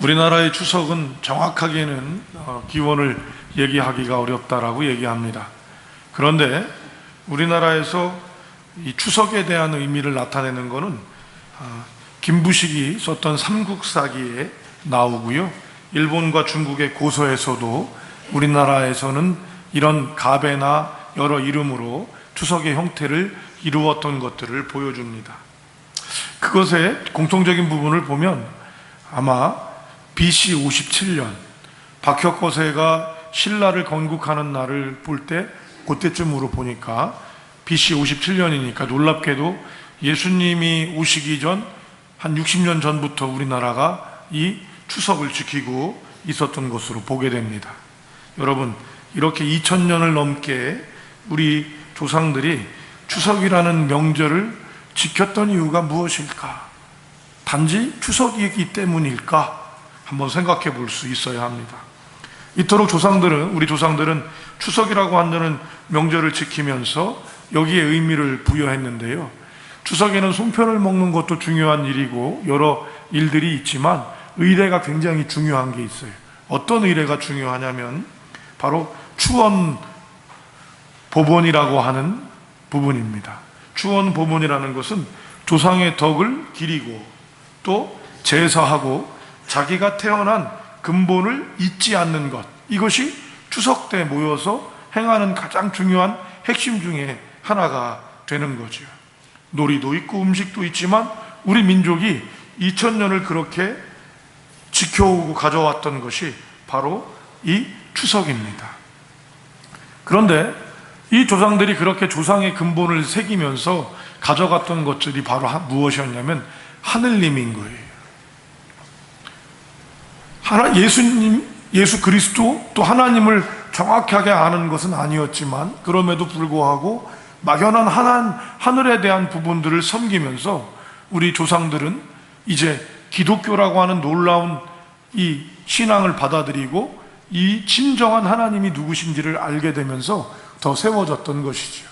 우리나라의 추석은 정확하게는 어, 기원을 얘기하기가 어렵다라고 얘기합니다. 그런데 우리나라에서 이 추석에 대한 의미를 나타내는 것은 아, 김부식이 썼던 삼국사기에 나오고요. 일본과 중국의 고서에서도 우리나라에서는 이런 가베나 여러 이름으로 추석의 형태를 이루었던 것들을 보여줍니다. 그것의 공통적인 부분을 보면 아마 BC 57년 박혁거세가 신라를 건국하는 날을 볼 때 그때쯤으로 보니까 BC 57년이니까 놀랍게도 예수님이 오시기 전 한 60년 전부터 우리나라가 이 추석을 지키고 있었던 것으로 보게 됩니다. 여러분, 이렇게 2000년을 넘게 우리 조상들이 추석이라는 명절을 지켰던 이유가 무엇일까? 단지 추석이기 때문일까? 한번 생각해 볼 수 있어야 합니다. 이토록 조상들은, 우리 조상들은 추석이라고 한다는 명절을 지키면서 여기에 의미를 부여했는데요. 추석에는 송편을 먹는 것도 중요한 일이고 여러 일들이 있지만 의례가 굉장히 중요한 게 있어요. 어떤 의례가 중요하냐면 바로 추원 법원이라고 하는 부분입니다. 추원 법원이라는 것은 조상의 덕을 기리고 또 제사하고 자기가 태어난 근본을 잊지 않는 것. 이것이 추석 때 모여서 행하는 가장 중요한 핵심 중에 하나가 되는 거죠. 놀이도 있고 음식도 있지만 우리 민족이 2000년을 그렇게 지켜오고 가져왔던 것이 바로 이 추석입니다. 그런데 이 조상들이 그렇게 조상의 근본을 새기면서 가져갔던 것들이 바로 무엇이었냐면 하늘님인 거예요. 하나 예수님 예수 그리스도 또 하나님을 정확하게 아는 것은 아니었지만 그럼에도 불구하고 막연한 하나, 하늘에 대한 부분들을 섬기면서 우리 조상들은 이제 기독교라고 하는 놀라운 이 신앙을 받아들이고 이 진정한 하나님이 누구신지를 알게 되면서 더 세워졌던 것이죠.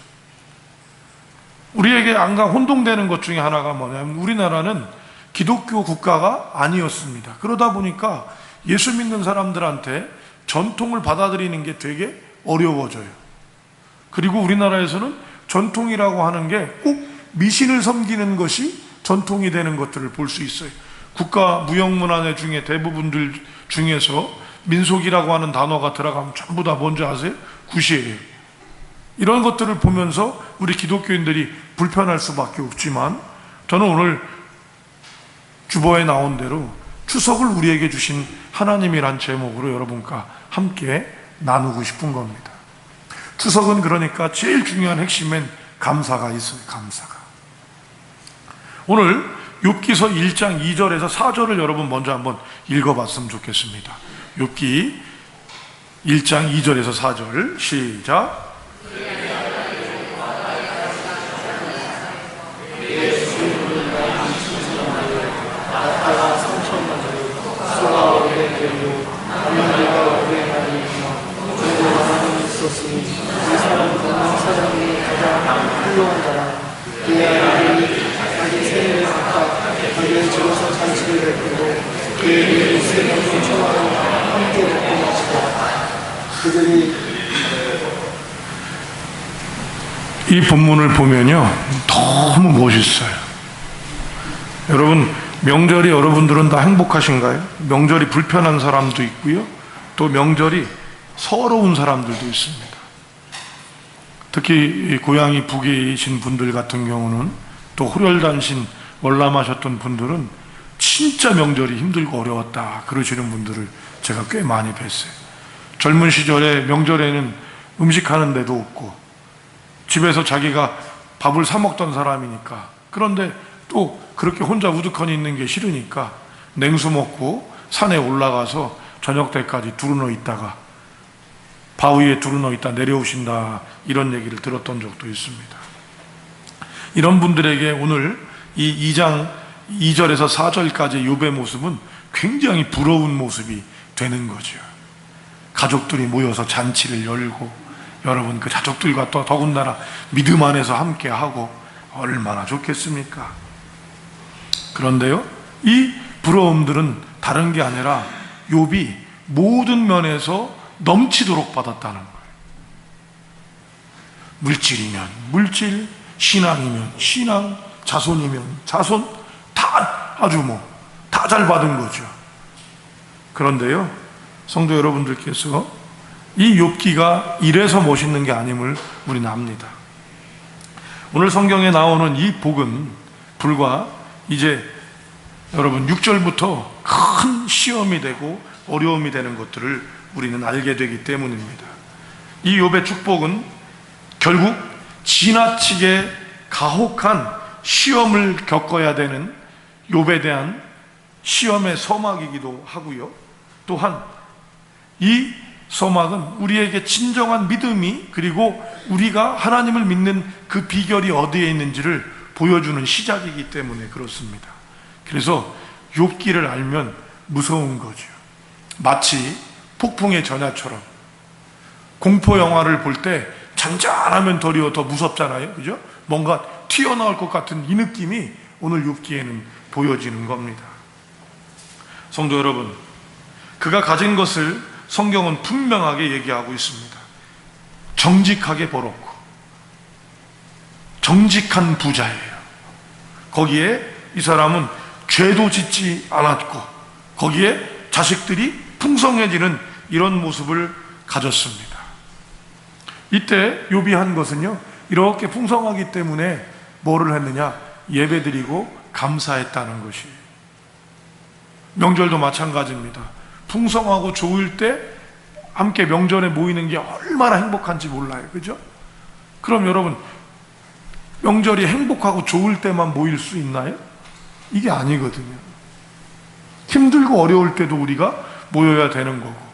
우리에게 안가 혼동되는 것 중에 하나가 뭐냐면 우리나라는 기독교 국가가 아니었습니다. 그러다 보니까 예수 믿는 사람들한테 전통을 받아들이는 게 되게 어려워져요. 그리고 우리나라에서는 전통이라고 하는 게 꼭 미신을 섬기는 것이 전통이 되는 것들을 볼 수 있어요. 국가 무형문화재 중에 대부분들 중에서 민속이라고 하는 단어가 들어가면 전부 다 뭔지 아세요? 굿이에요. 이런 것들을 보면서 우리 기독교인들이 불편할 수밖에 없지만 저는 오늘 주보에 나온 대로 추석을 우리에게 주신 하나님이란 제목으로 여러분과 함께 나누고 싶은 겁니다. 추석은 그러니까 제일 중요한 핵심엔 감사가 있어요. 감사가. 오늘 욥기서 1장 2절에서 4절을 여러분 먼저 한번 읽어봤으면 좋겠습니다. 욥기 1장 2절에서 4절 시작. 이 사람은 사장이 가장 훌륭한 자라 아들이 자기 생일에 각각 자기의 집에서 잔치를 베풀고 그의 이웃의 명령 청하로 함께 먹고 마시다 그들이 이 본문을 보면요. 너무 멋있어요. 여러분, 명절이 여러분들은 다 행복하신가요? 명절이 불편한 사람도 있고요. 또 명절이 서러운 사람들도 있습니다. 특히 고향이 북에 계신 분들 같은 경우는 또 호렬단신 월남하셨던 분들은 진짜 명절이 힘들고 어려웠다 그러시는 분들을 제가 꽤 많이 뵀어요. 젊은 시절에 명절에는 음식하는 데도 없고 집에서 자기가 밥을 사 먹던 사람이니까 그런데 또 그렇게 혼자 우두커니 있는 게 싫으니까 냉수 먹고 산에 올라가서 저녁 때까지 두루누워 있다가 바위에 두루누워 있다 내려오신다 이런 얘기를 들었던 적도 있습니다. 이런 분들에게 오늘 이 2장 2절에서 4절까지 욥의 모습은 굉장히 부러운 모습이 되는 거죠. 가족들이 모여서 잔치를 열고 여러분 그 가족들과 또 더군다나 믿음 안에서 함께 하고 얼마나 좋겠습니까? 그런데요, 이 부러움들은 다른 게 아니라 욥이 모든 면에서 넘치도록 받았다는 거예요. 물질이면 물질, 신앙이면 신앙, 자손이면 자손 다 아주 뭐 다 잘 받은 거죠. 그런데요, 성도 여러분들께서 이 욥기가 이래서 멋있는 게 아님을 우리는 압니다. 오늘 성경에 나오는 이 복은 불과 이제 여러분 6절부터 큰 시험이 되고 어려움이 되는 것들을 우리는 알게 되기 때문입니다. 이 욥의 축복은 결국 지나치게 가혹한 시험을 겪어야 되는 욥에 대한 시험의 서막이기도 하고요. 또한 이 서막은 우리에게 진정한 믿음이 그리고 우리가 하나님을 믿는 그 비결이 어디에 있는지를 보여주는 시작이기 때문에 그렇습니다. 그래서 욥기를 알면 무서운 거죠. 마치 폭풍의 전야처럼 공포 영화를 볼 때 잔잔하면 도리어 더 무섭잖아요. 그죠? 뭔가 튀어나올 것 같은 이 느낌이 오늘 욥기에는 보여지는 겁니다. 성도 여러분, 그가 가진 것을 성경은 분명하게 얘기하고 있습니다. 정직하게 벌었고, 정직한 부자예요. 거기에 이 사람은 죄도 짓지 않았고, 거기에 자식들이 풍성해지는 이런 모습을 가졌습니다. 이때 요비한 것은요, 이렇게 풍성하기 때문에 뭐를 했느냐? 예배드리고 감사했다는 것이에요. 명절도 마찬가지입니다. 풍성하고 좋을 때 함께 명절에 모이는 게 얼마나 행복한지 몰라요. 그죠? 그럼 여러분, 명절이 행복하고 좋을 때만 모일 수 있나요? 이게 아니거든요. 힘들고 어려울 때도 우리가 모여야 되는 거고.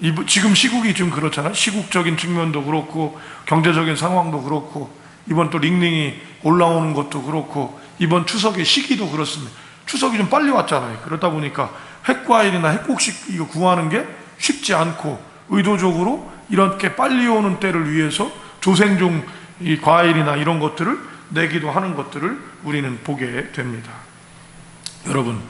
이- 지금 시국이 좀 그렇잖아요. 시국적인 측면도 그렇고, 경제적인 상황도 그렇고, 이번 또 링링이 올라오는 것도 그렇고, 이번 추석의 시기도 그렇습니다. 추석이 좀 빨리 왔잖아요. 그러다 보니까 핵과일이나 핵곡식 이거 구하는 게 쉽지 않고, 의도적으로 이렇게 빨리 오는 때를 위해서 조생종 이 과일이나 이런 것들을 내기도 하는 것들을 우리는 보게 됩니다. 여러분,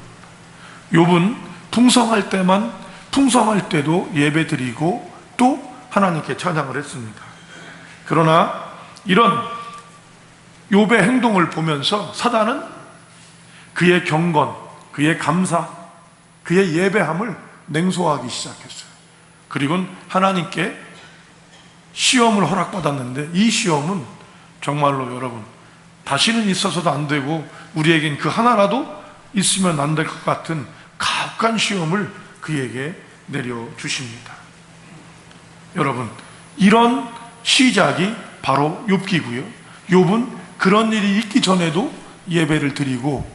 욥은 풍성할 때만 풍성할 때도 예배 드리고 또 하나님께 찬양을 했습니다. 그러나 이런 욥의 행동을 보면서 사단은 그의 경건, 그의 감사, 그의 예배함을 냉소하기 시작했어요. 그리고 하나님께 시험을 허락받았는데 이 시험은 정말로 여러분 다시는 있어서도 안 되고 우리에겐 그 하나라도 있으면 안 될 것 같은 가혹한 시험을 그에게 내려주십니다. 여러분 이런 시작이 바로 욥기고요. 욥은 그런 일이 있기 전에도 예배를 드리고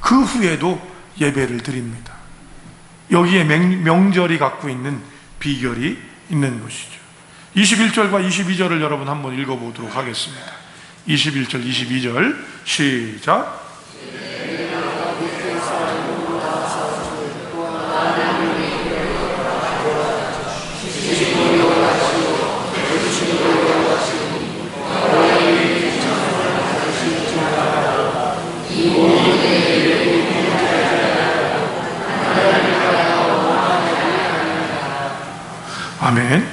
그 후에도 예배를 드립니다. 여기에 명, 명절이 갖고 있는 비결이 있는 것이죠. 21절과 22절을 여러분 한번 읽어보도록 하겠습니다. 21절, 22절 시작. 아멘.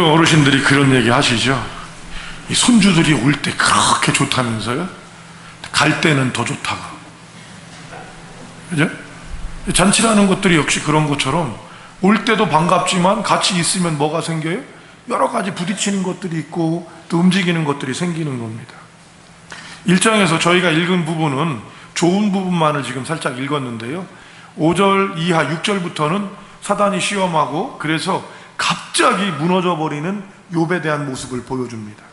종종 어르신들이 그런 얘기 하시죠. 이 손주들이 올 때 그렇게 좋다면서요? 갈 때는 더 좋다고. 그죠? 잔치라는 것들이 역시 그런 것처럼 올 때도 반갑지만 같이 있으면 뭐가 생겨요? 여러 가지 부딪히는 것들이 있고 또 움직이는 것들이 생기는 겁니다. 일장에서 저희가 읽은 부분은 좋은 부분만을 지금 살짝 읽었는데요. 5절 이하 6절부터는 사단이 시험하고 그래서 갑자기 무너져 버리는 욥에 대한 모습을 보여줍니다.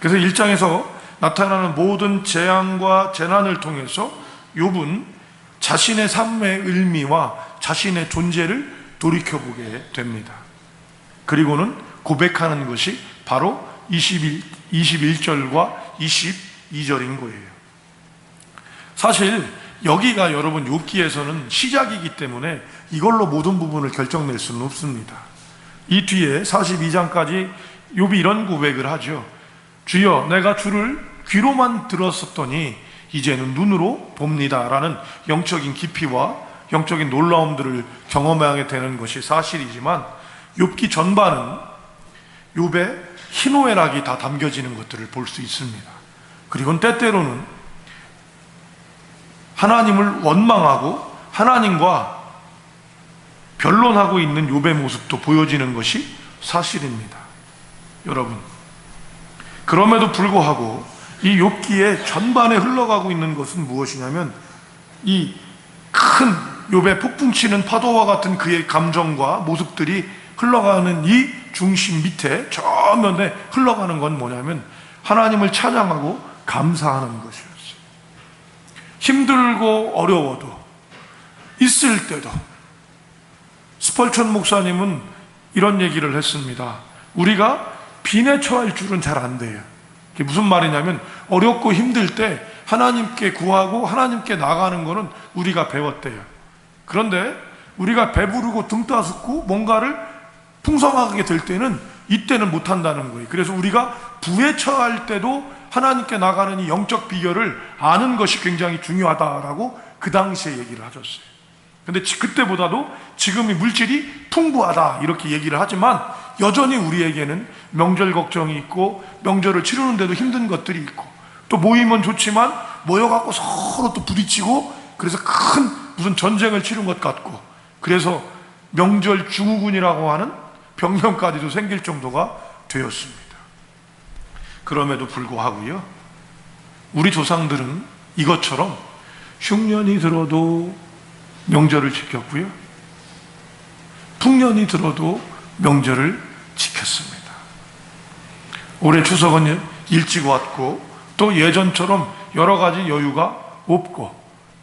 그래서 1장에서 나타나는 모든 재앙과 재난을 통해서 욥은 자신의 삶의 의미와 자신의 존재를 돌이켜보게 됩니다. 그리고는 고백하는 것이 바로 21, 21절과 22절인 거예요. 사실 여기가 여러분 욥기에서는 시작이기 때문에 이걸로 모든 부분을 결정낼 수는 없습니다. 이 뒤에 42장까지 욥이 이런 고백을 하죠. 주여 내가 주를 귀로만 들었었더니 이제는 눈으로 봅니다라는 영적인 깊이와 영적인 놀라움들을 경험하게 되는 것이 사실이지만 욥기 전반은 욥의 희노애락이 다 담겨지는 것들을 볼 수 있습니다. 그리고 때때로는 하나님을 원망하고 하나님과 변론하고 있는 욥의 모습도 보여지는 것이 사실입니다. 여러분, 그럼에도 불구하고 이 욥기의 전반에 흘러가고 있는 것은 무엇이냐면 이 큰 욥의 폭풍치는 파도와 같은 그의 감정과 모습들이 흘러가는 이 중심 밑에 저 면에 흘러가는 건 뭐냐면 하나님을 찬양하고 감사하는 것이었어요. 힘들고 어려워도 있을 때도 스펄천 목사님은 이런 얘기를 했습니다. 우리가 빈에 처할 줄은 잘 안 돼요. 그게 무슨 말이냐면 어렵고 힘들 때 하나님께 구하고 하나님께 나가는 거는 우리가 배웠대요. 그런데 우리가 배부르고 등 따숩고 뭔가를 풍성하게 될 때는 이때는 못 한다는 거예요. 그래서 우리가 부에 처할 때도 하나님께 나가는 이 영적 비결을 아는 것이 굉장히 중요하다라고 그 당시에 얘기를 하셨어요. 근데 지- 그때보다도 지금이 물질이 풍부하다 이렇게 얘기를 하지만 여전히 우리에게는 명절 걱정이 있고 명절을 치르는데도 힘든 것들이 있고 또 모이면 좋지만 모여갖고 서로 또 부딪히고 그래서 큰 무슨 전쟁을 치른 것 같고 그래서 명절 증후군이라고 하는 병명까지도 생길 정도가 되었습니다. 그럼에도 불구하고요 우리 조상들은 이것처럼 흉년이 들어도 명절을 지켰고요. 풍년이 들어도 명절을 지켰습니다. 올해 추석은 일찍 왔고 또 예전처럼 여러 가지 여유가 없고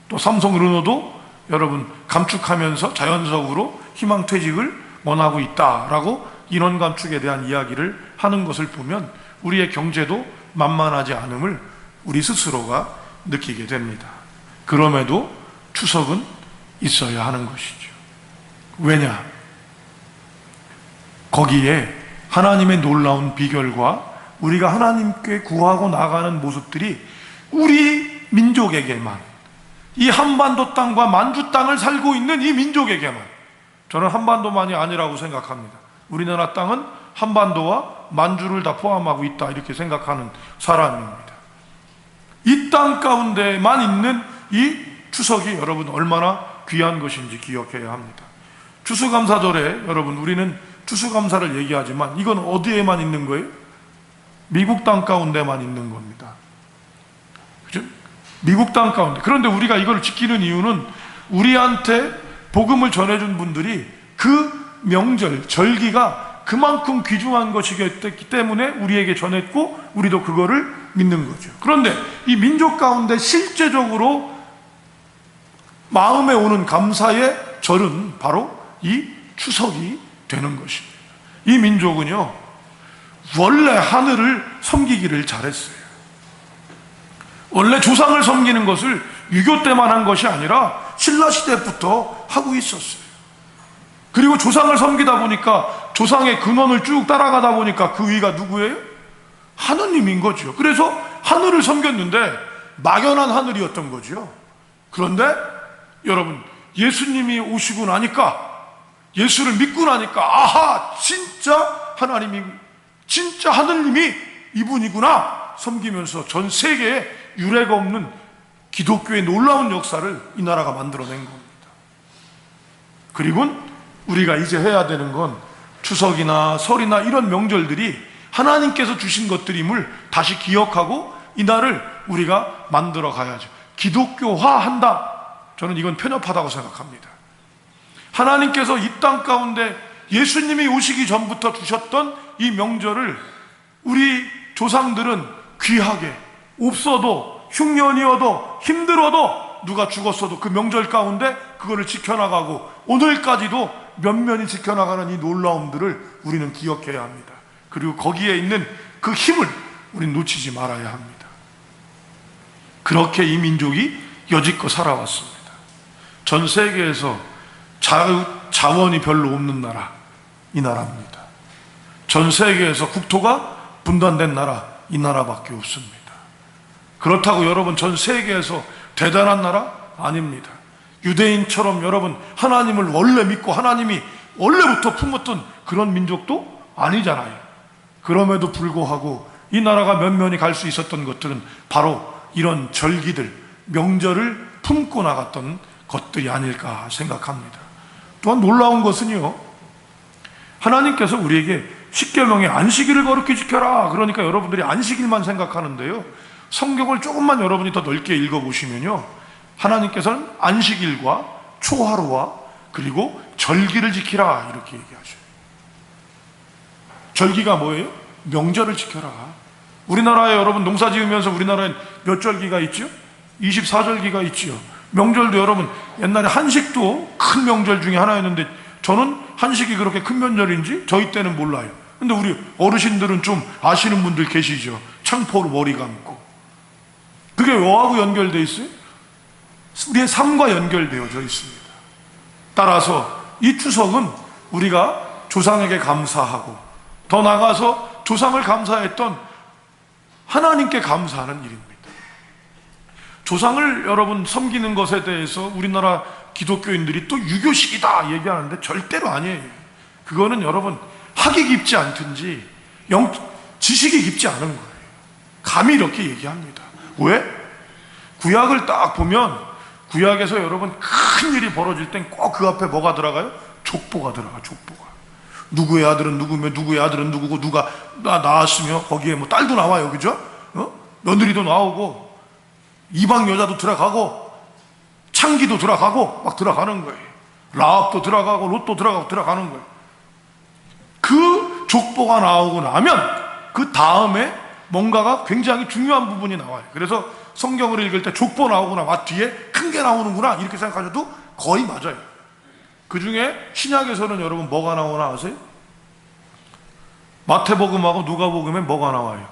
또 삼성 르노도 여러분 감축하면서 자연적으로 희망 퇴직을 원하고 있다라고 인원 감축에 대한 이야기를 하는 것을 보면 우리의 경제도 만만하지 않음을 우리 스스로가 느끼게 됩니다. 그럼에도 추석은 있어야 하는 것이죠. 왜냐? 거기에 하나님의 놀라운 비결과 우리가 하나님께 구하고 나가는 모습들이 우리 민족에게만 이 한반도 땅과 만주 땅을 살고 있는 이 민족에게만 저는 한반도만이 아니라고 생각합니다. 우리나라 땅은 한반도와 만주를 다 포함하고 있다 이렇게 생각하는 사람입니다. 이 땅 가운데만 있는 이 추석이 여러분 얼마나 귀한 것인지 기억해야 합니다. 추수감사절에 여러분 우리는 추수감사를 얘기하지만 이건 어디에만 있는 거예요? 미국 땅 가운데만 있는 겁니다. 그죠? 미국 땅 가운데. 그런데 우리가 이걸 지키는 이유는 우리한테 복음을 전해준 분들이 그 명절, 절기가 그만큼 귀중한 것이기 때문에 우리에게 전했고 우리도 그거를 믿는 거죠. 그런데 이 민족 가운데 실제적으로 마음에 오는 감사의 절은 바로 이 추석이 되는 것입니다. 이 민족은요, 원래 하늘을 섬기기를 잘했어요. 원래 조상을 섬기는 것을 유교 때만 한 것이 아니라 신라 시대부터 하고 있었어요. 그리고 조상을 섬기다 보니까 조상의 근원을 쭉 따라가다 보니까 그 위가 누구예요? 하느님인 거죠. 그래서 하늘을 섬겼는데 막연한 하늘이었던 거죠. 그런데 여러분 예수님이 오시고 나니까 예수를 믿고 나니까 아하 진짜 하나님이 진짜 하느님이 이분이구나 섬기면서 전 세계에 유례가 없는 기독교의 놀라운 역사를 이 나라가 만들어낸 겁니다. 그리고 우리가 이제 해야 되는 건 추석이나 설이나 이런 명절들이 하나님께서 주신 것들임을 다시 기억하고 이날을 우리가 만들어 가야죠. 기독교화 한다. 저는 이건 편협하다고 생각합니다. 하나님께서 이 땅 가운데 예수님이 오시기 전부터 주셨던 이 명절을 우리 조상들은 귀하게 없어도 흉년이어도 힘들어도 누가 죽었어도 그 명절 가운데 그거를 지켜나가고 오늘까지도 면면히 지켜나가는 이 놀라움들을 우리는 기억해야 합니다. 그리고 거기에 있는 그 힘을 우리는 놓치지 말아야 합니다. 그렇게 이 민족이 여지껏 살아왔습니다. 전 세계에서 자, 자원이 별로 없는 나라, 이 나라입니다. 전 세계에서 국토가 분단된 나라, 이 나라밖에 없습니다. 그렇다고 여러분 전 세계에서 대단한 나라 아닙니다. 유대인처럼 여러분 하나님을 원래 믿고 하나님이 원래부터 품었던 그런 민족도 아니잖아요. 그럼에도 불구하고 이 나라가 면면이 갈수 있었던 것들은 바로 이런 절기들, 명절을 품고 나갔던 것들이 아닐까 생각합니다. 또한 놀라운 것은요. 하나님께서 우리에게 십계명의 안식일을 거룩히 지켜라. 그러니까 여러분들이 안식일만 생각하는데요. 성경을 조금만 여러분이 더 넓게 읽어보시면요. 하나님께서는 안식일과 초하루와 그리고 절기를 지키라. 이렇게 얘기하셔요. 절기가 뭐예요? 명절을 지켜라. 우리나라에 여러분 농사 지으면서 우리나라엔 몇 절기가 있죠? 24절기가 있지요. 명절도 여러분 옛날에 한식도 큰 명절 중에 하나였는데 저는 한식이 그렇게 큰 명절인지 저희 때는 몰라요. 근데 우리 어르신들은 좀 아시는 분들 계시죠. 창포로 머리 감고. 그게 뭐하고 연결돼 있어요? 우리의 삶과 연결되어져 있습니다. 따라서 이 추석은 우리가 조상에게 감사하고 더 나아가서 조상을 감사했던 하나님께 감사하는 일입니다. 조상을 여러분 섬기는 것에 대해서 우리나라 기독교인들이 또 유교식이다 얘기하는데 절대로 아니에요. 그거는 여러분 학이 깊지 않든지 영, 지식이 깊지 않은 거예요. 감히 이렇게 얘기합니다. 왜? 구약을 딱 보면 구약에서 여러분 큰 일이 벌어질 땐 꼭 그 앞에 뭐가 들어가요? 족보가 들어가, 족보가. 누구의 아들은 누구며 누구의 아들은 누구고 누가 나 낳았으며 거기에 뭐 딸도 나와요, 그죠? 어? 며느리도 나오고 이방 여자도 들어가고 창기도 들어가고 막 들어가는 거예요. 라합도 들어가고 롯도 들어가고 들어가는 거예요. 그 족보가 나오고 나면 그 다음에 뭔가가 굉장히 중요한 부분이 나와요. 그래서 성경을 읽을 때 족보 나오거나 와 뒤에 큰 게 나오는구나 이렇게 생각하셔도 거의 맞아요. 그 중에 신약에서는 여러분 뭐가 나오나 아세요? 마태복음하고 누가복음에 뭐가 나와요?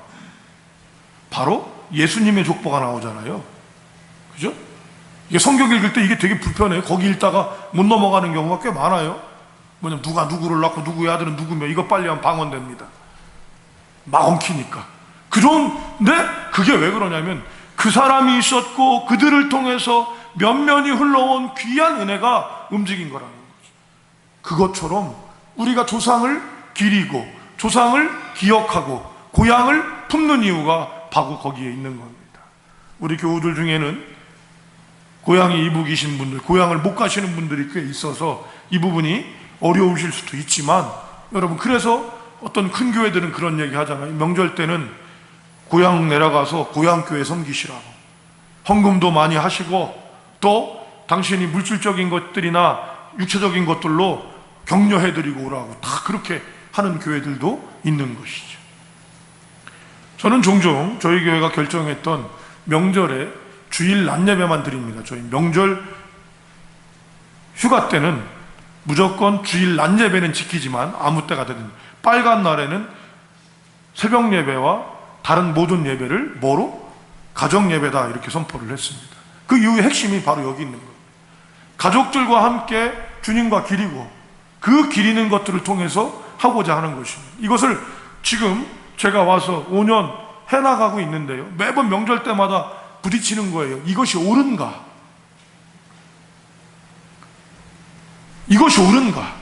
바로 예수님의 족보가 나오잖아요. 그죠? 이게 성경 읽을 때 이게 되게 불편해요. 거기 읽다가 못 넘어가는 경우가 꽤 많아요. 뭐냐면 누가 누구를 낳고 누구의 아들은 누구며 이거 빨리 하면 방언됩니다. 막 엉키니까. 그런데 그게 왜 그러냐면 그 사람이 있었고 그들을 통해서 면면이 흘러온 귀한 은혜가 움직인 거라는 거죠. 그것처럼 우리가 조상을 기리고 조상을 기억하고 고향을 품는 이유가 바로 거기에 있는 겁니다. 우리 교우들 중에는 고향이 이북이신 분들, 고향을 못 가시는 분들이 꽤 있어서 이 부분이 어려우실 수도 있지만 여러분 그래서 어떤 큰 교회들은 그런 얘기 하잖아요. 명절 때는 고향 내려가서 고향 교회 섬기시라고. 헌금도 많이 하시고 또 당신이 물질적인 것들이나 육체적인 것들로 격려해 드리고 오라고 다 그렇게 하는 교회들도 있는 것이죠. 저는 종종 저희 교회가 결정했던 명절에 주일 낮 예배만 드립니다. 저희 명절 휴가 때는 무조건 주일 낮 예배는 지키지만 아무 때가 되든 빨간 날에는 새벽 예배와 다른 모든 예배를 뭐로 가정 예배다 이렇게 선포를 했습니다. 그 이유의 핵심이 바로 여기 있는 거예요. 가족들과 함께 주님과 기리고 그 기리는 것들을 통해서 하고자 하는 것입니다. 이것을 지금 제가 와서 5년 해나가고 있는데요. 매번 명절 때마다 부딪히는 거예요. 이것이 옳은가? 이것이 옳은가?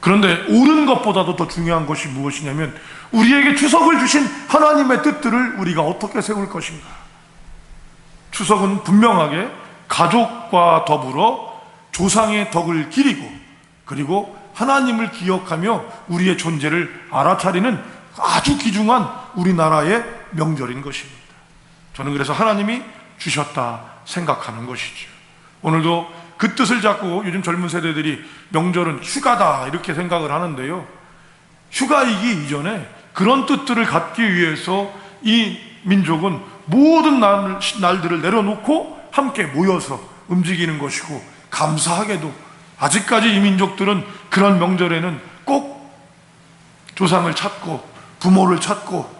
그런데 옳은 것보다도 더 중요한 것이 무엇이냐면 우리에게 추석을 주신 하나님의 뜻들을 우리가 어떻게 세울 것인가? 추석은 분명하게 가족과 더불어 조상의 덕을 기리고 그리고 하나님을 기억하며 우리의 존재를 알아차리는 아주 귀중한 우리나라의 명절인 것입니다. 저는 그래서 하나님이 주셨다 생각하는 것이죠. 오늘도 그 뜻을 잡고 요즘 젊은 세대들이 명절은 휴가다 이렇게 생각을 하는데요. 휴가이기 이전에 그런 뜻들을 갖기 위해서 이 민족은 모든 날, 날들을 내려놓고 함께 모여서 움직이는 것이고 감사하게도 아직까지 이 민족들은 그런 명절에는 꼭 조상을 찾고 부모를 찾고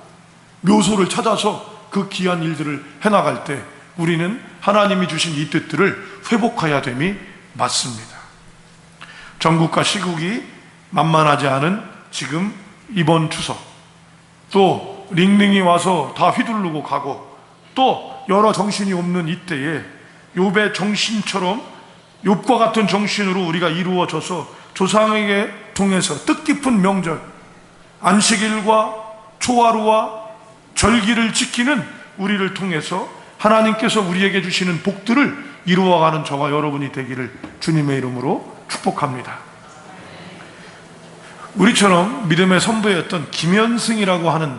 묘소를 찾아서 그 귀한 일들을 해나갈 때 우리는 하나님이 주신 이 뜻들을 회복해야 됨이 맞습니다. 전국과 시국이 만만하지 않은 지금 이번 추석 또 링링이 와서 다 휘두르고 가고 또 여러 정신이 없는 이때에 욥의 정신처럼 욥과 같은 정신으로 우리가 이루어져서 조상에게 통해서 뜻깊은 명절 안식일과 초하루와 절기를 지키는 우리를 통해서 하나님께서 우리에게 주시는 복들을 이루어가는 저와 여러분이 되기를 주님의 이름으로 축복합니다. 우리처럼 믿음의 선배였던 김현승이라고 하는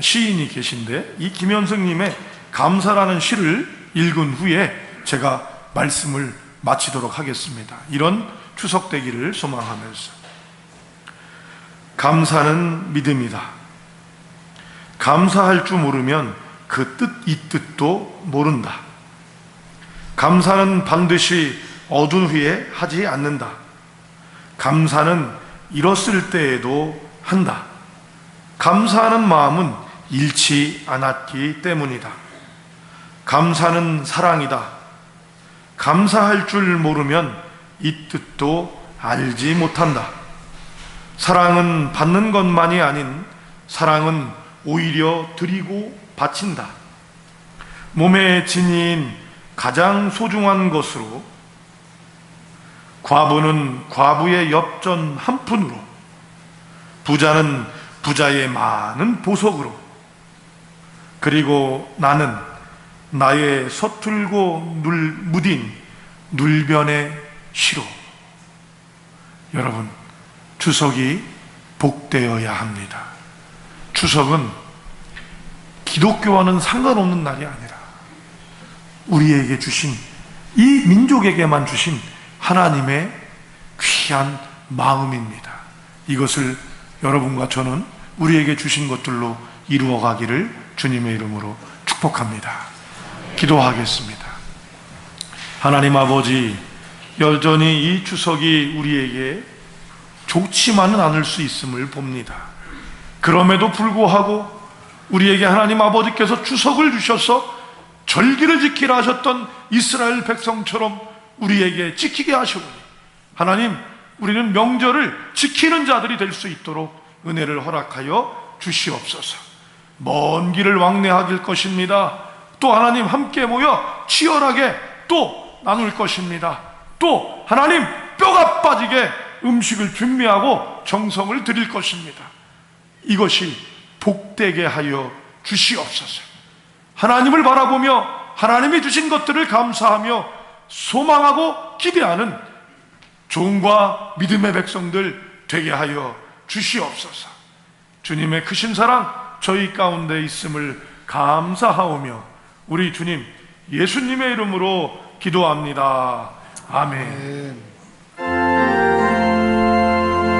시인이 계신데 이 김현승님의 감사라는 시를 읽은 후에 제가 말씀을 마치도록 하겠습니다. 이런 추석 되기를 소망하면서 감사는 믿음이다. 감사할 줄 모르면 그 뜻, 이 뜻도 모른다. 감사는 반드시 얻은 후에 하지 않는다. 감사는 잃었을 때에도 한다. 감사하는 마음은 잃지 않았기 때문이다. 감사는 사랑이다. 감사할 줄 모르면 이 뜻도 알지 못한다. 사랑은 받는 것만이 아닌 사랑은 오히려 드리고 바친다. 몸의 진인 가장 소중한 것으로 과부는 과부의 엽전 한 푼으로 부자는 부자의 많은 보석으로 그리고 나는 나의 서툴고 눌, 무딘 눌변의 시로 여러분 추석이 복되어야 합니다. 추석은 기독교와는 상관없는 날이 아니라 우리에게 주신 이 민족에게만 주신 하나님의 귀한 마음입니다. 이것을 여러분과 저는 우리에게 주신 것들로 이루어 가기를 주님의 이름으로 축복합니다. 기도하겠습니다. 하나님 아버지, 여전히 이 추석이 우리에게 좋지만은 않을 수 있음을 봅니다. 그럼에도 불구하고 우리에게 하나님 아버지께서 추석을 주셔서 절기를 지키라 하셨던 이스라엘 백성처럼 우리에게 지키게 하시오니 하나님 우리는 명절을 지키는 자들이 될 수 있도록 은혜를 허락하여 주시옵소서. 먼 길을 왕래하길 것입니다. 또 하나님 함께 모여 치열하게 또 나눌 것입니다. 또 하나님 뼈가 빠지게 음식을 준비하고 정성을 드릴 것입니다. 이것이 복되게 하여 주시옵소서. 하나님을 바라보며 하나님이 주신 것들을 감사하며 소망하고 기대하는 종과 믿음의 백성들 되게 하여 주시옵소서. 주님의 크신 사랑 저희 가운데 있음을 감사하오며 우리 주님 예수님의 이름으로 기도합니다. 아멘. 아멘.